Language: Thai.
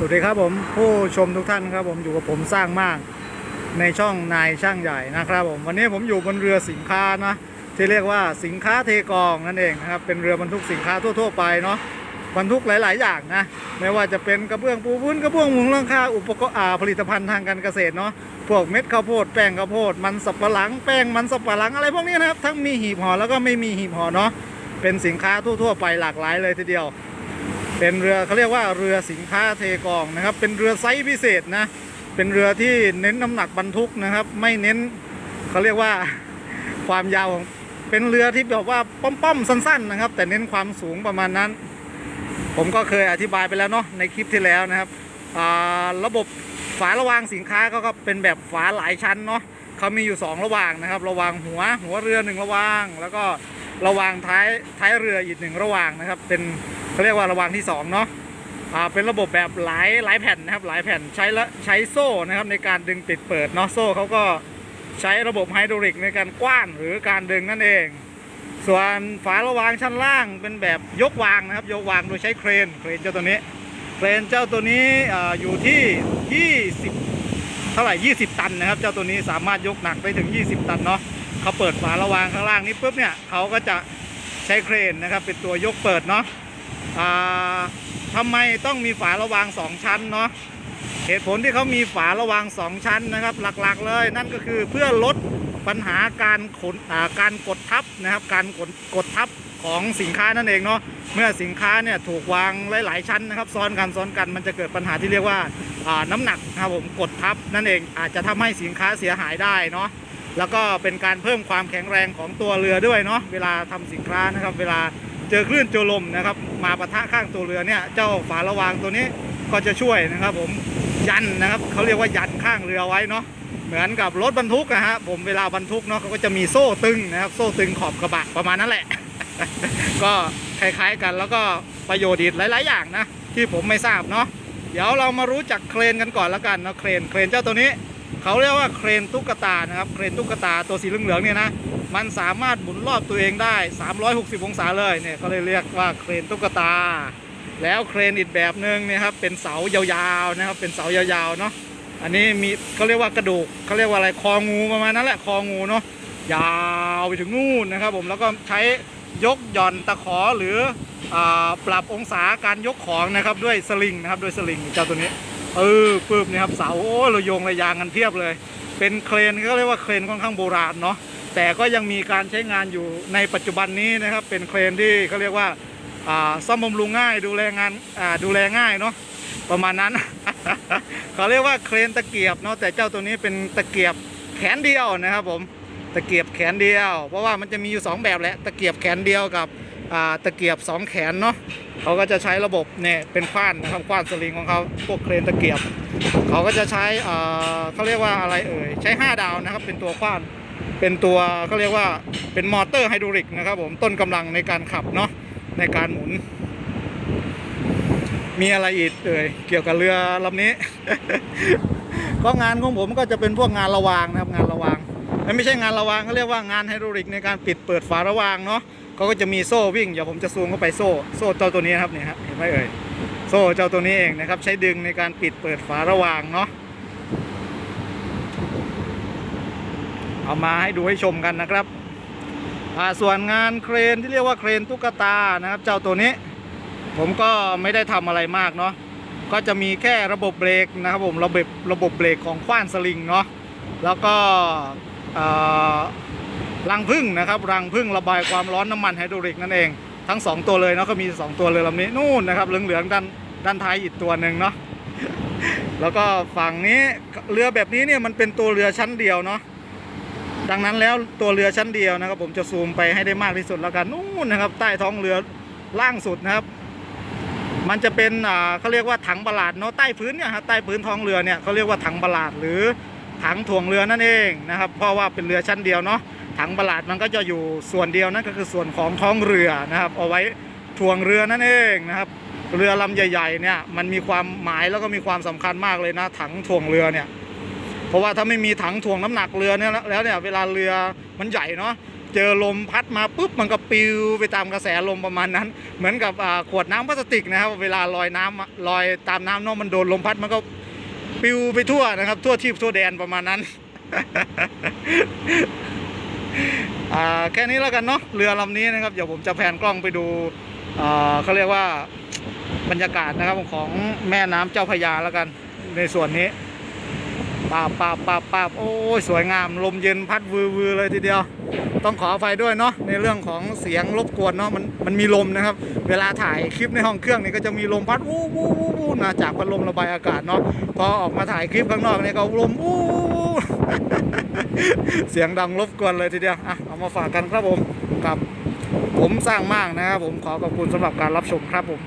สวัสดีครับผมผู้ชมทุกท่านครับผมอยู่กับผมสร้างมาก ในช่องนายช่างใหญ่นะครับผมวันนี้ผมอยู่บนเรือสินค้านะที่เรียกว่าสินค้าเทกองนั่นเองนะครับเป็นเรือบรรทุกสินค้าทั่ว ๆ ไปเนาะบรรทุกหลาย ๆ อย่างนะไม่ว่าจะเป็นกระเบื้องปูพื้นกระเบื้องมุงหลังคาอุปกรณ์ผลิตภัณฑ์ทางการเกษตรเนาะพวกเม็ดข้าวโพดแป้งข้าวโพดมันสับปะหลังแป้งมันสับปะหลังอะไรพวกนี้นะครับทั้งมีหีบห่อแล้วก็ไม่มีหีบห่อเนาะเป็นสินค้าทั่ว ๆ ไปหลากหลายเลยทีเดียว เป็นเรือเขาเรียกว่าเรือสินค้าเทกองนะครับ เป็นเรือไซส์พิเศษนะ เป็นเรือที่เน้นน้ำหนักบรรทุกนะครับ ไม่เน้นเขาเรียกว่าความยาวของเป็นเรือที่แบบว่าป้อมๆสั้น ๆ นะครับ แต่เน้นความสูงประมาณนั้น ผมก็เคยอธิบายไปแล้วเนาะในคลิปที่แล้วนะครับระบบฝาระวางสินค้าเขาก็เป็นแบบฝาหลายชั้นเนาะเขามีอยู่ 2 ระวางนะครับ ระวางหัวหัวเรือหนึ่งระวาง แล้วก็ระวางท้ายท้ายเรืออีกหนึ่งระวางนะครับ เป็น เขาเรียกว่าระวางที่สองเนาะอ่าเป็นระบบแบบหลายหลายแผ่นนะครับหลายแผ่นใช้ละใช้โซ่นะครับในการดึงปิดเปิดเนาะโซ่เขาก็ใช้ระบบไฮดรอลิกในการกว้านหรือการดึงนั่นเอง ส่วนฝาระวางชั้นล่างเป็นแบบยกวางนะครับ ยกวางโดยใช้เครนเครนเจ้าตัวนี้เครนเจ้าตัวนี้อยู่ที่ 20 เท่าไหร่ 20 ตันนะครับ เจ้าตัวนี้สามารถยกหนักได้ถึง 20 ตันเนาะเขาเปิดฝาระวางข้างล่างนี้ปุ๊บเนี่ยเขาก็จะใช้เครนนะครับเป็นตัวยกเปิดเนาะ อ่าทำไมต้องมีฝาระวาง2ชั้นเนาะเหตุผลที่เขามีฝาระวาง2ชั้นนะครับ หลักๆเลย นั่นก็คือเพื่อลดปัญหาการขนการกดทับนะครับ การกดกดทับของสินค้านั่นเองเนาะเมื่อสินค้าเนี่ยถูกวางหลายๆชั้นนะครับ ซ้อนกันซ้อนกันมันจะเกิดปัญหาที่เรียกว่าอ่าน้ำหนักนะครับผมกดทับนั่นเองอาจจะทำให้สินค้าเสียหายได้เนาะแล้วก็เป็นการเพิ่มความแข็งแรงของตัวเรือด้วยเนาะเวลาทำสินค้านะครับ เวลา เจอคลื่นเจอลมนะครับ มาปะทะข้างตัวเรือเนี่ยเจ้าฝาระวางตัวนี้ก็จะช่วยนะครับ ผมยันนะครับเขาเรียกว่ายันข้างเรือไว้เนาะเหมือนกับรถบรรทุกนะฮะผมเวลาบรรทุกเนาะเขาก็จะมีโซ่ตึงนะครับ โซ่ตึงขอบกระบะประมาณนั้นแหละ ก็คล้ายๆกันแล้วก็ประโยชน์อีกหลาย ๆ อย่างนะ ที่ผมไม่ทราบเนาะเดี๋ยวเรามารู้จักเครนกันก่อนแล้วกันนะเครนเครนเจ้าตัวนี้เขาเรียกว่าเครนตุ๊กตานะครับเครนตุ๊กตาตัวสีเหลืองๆเนี่ยนะ มันสามารถหมุนรอบตัวเองได้ 360 องศาเลยเนี่ยเขาเลยเรียกว่าเครนตุ๊กตา แล้วเครนอีกแบบหนึ่งเนี่ยครับเป็นเสายาวๆนะครับ เป็นเสายาวๆเนาะอันนี้มีเขาเรียกว่ากระดูกเขาเรียกว่าอะไรคองูประมาณนั้นแหละคองูเนาะยาวไปถึงนู่นนะครับ ผมแล้วก็ใช้ยกหย่อนตะขอหรืออ่าปรับองศาการยกของนะครับด้วยสลิงนะครับด้วยสลิงเจ้าตัวนี้เออปื้มนี่ครับเสาโอ้เราโยงระยางกันเพียบเลย เป็นเครนก็เรียกว่าเครนค่อนข้างโบราณเนาะ แต่ก็ยังมีการใช้งานอยู่ในปัจจุบันนี้นะครับ เป็นเครนที่เขาเรียกว่าซ่อมบำรุงง่ายดูแลงานดูแลง่ายเนาะประมาณนั้น เขาเรียกว่าเครนตะเกียบเนาะแต่เจ้าตัวนี้เป็นตะเกียบแขนเดียวนะครับผมตะเกียบแขนเดียว เพราะว่ามันจะมีอยู่สองแบบแหละตะเกียบแขนเดียวกับตะเกียบสองแขนเนาะเขาก็จะใช้ระบบเนี่ยเป็นขว้านนะครับขว้านสลิงของเขาพวกเครนตะเกียบ เขาก็จะใช้เขาเรียกว่าอะไรเอ่ยใช้ 5 ดาวนะครับเป็นตัวขว้าน เป็นตัวเขาเรียกว่าเป็นมอเตอร์ไฮดรอลิกนะครับผมต้นกำลังในการขับเนาะในการหมุน มีอะไรอีกเอ่ยเกี่ยวกับเรือลำนี้ ก็งานของผมก็จะเป็นพวกงานระวางนะครับงานระวางไม่ใช่งานระวางเขาเรียกว่างานไฮดรอลิกในการปิดเปิดฝาระวางเนาะเขาก็จะมีโซ่วิ่งเดี๋ยวผมจะซูมเข้าไปโซ่โซ่เจ้าตัวนี้ครับเนี่ยครับเห็นไหมเอ่ยโซ่เจ้าตัวนี้เองนะครับใช้ดึงในการปิดเปิดฝาระวางเนาะ เอามาให้ดูให้ชมกันนะครับอ่าส่วนงานเครนที่เรียกว่าเครนตุ๊กตานะครับ เจ้าตัวนี้ ผมก็ไม่ได้ทำอะไรมากเนาะก็จะมีแค่ระบบเบรกนะครับผมระบบระบบเบรกของขว้านสลิงเนาะแล้วก็รังพึ่งนะครับรังพึ่งระบายความร้อนน้ำมันไฮดรอลิกนั่นเอง ทั้ง 2 ตัวเลยเนาะก็มี 2 ตัวเลยลำนี้นู่นนะครับเหลืองๆด้านด้านท้ายอีกตัวหนึ่งเนาะแล้วก็ฝั่งนี้เรือแบบนี้เนี่ยมันเป็นตัวเรือชั้นเดียวเนาะ ดังนั้นแล้วตัวเรือชั้นเดียวนะครับ ผมจะซูมไปให้ได้มากที่สุดแล้วกันนู่นนะครับ ใต้ท้องเรือล่างสุดนะครับ มันจะเป็นอ่าเขาเรียกว่าถังบลาดเนาะใต้พื้นเนี่ยฮะใต้พื้นท้องเรือเนี่ยเขาเรียกว่าถังบลาดหรือถังถ่วงเรือนั่นเองนะครับ เพราะว่าเป็นเรือชั้นเดียวเนาะถังบลาดมันก็จะอยู่ส่วนเดียวนั่นก็คือส่วนของท้องเรือนะครับ เอาไว้ถ่วงเรือนั่นเองนะครับ เรือลำใหญ่ๆเนี่ยมันมีความหมายแล้วก็มีความสำคัญมากเลยนะ ถังถ่วงเรือเนี่ย เพราะว่าถ้าไม่มีถังถ่วงน้ำหนักเรือเนี่ยแล้วเนี่ยเวลาเรือมันใหญ่เนาะเจอลมพัดมาปุ๊บมันก็ปิวไปตามกระแสลมประมาณนั้น เหมือนกับขวดน้ำพลาสติกนะครับ เวลาลอยน้ำอะลอยตามน้ำเนาะมันโดนลมพัดมันก็ปิวไปทั่วนะครับ ทั่วทิพทั่วแดนประมาณนั้นแค่นี้แล้วกันเนาะเรือลำนี้นะครับ เดี๋ยวผมจะแพนกล้องไปดูเขาเรียกว่าบรรยากาศนะครับของแม่น้ำเจ้าพยาแล้วกันในส่วนนี้ ปาบปาบปาบปาบโอ้ยสวยงามลมเย็นพัดวือวือเลยทีเดียว ต้องขออภัยด้วยเนาะในเรื่องของเสียงรบกวนเนาะมันมันมีลมนะครับ เวลาถ่ายคลิปในห้องเครื่องนี่ก็จะมีลมพัดวู้วู้วู้วู้นะจากพัดลมระบายอากาศเนาะพอออกมาถ่ายคลิปข้างนอกนี่ก็ลมวู้วู้วู้เสียงดังรบกวนเลยทีเดียวอะเอามาฝากกันครับผมกับผมสร้างมากนะครับผมขอขอบคุณสำหรับการรับชมครับผม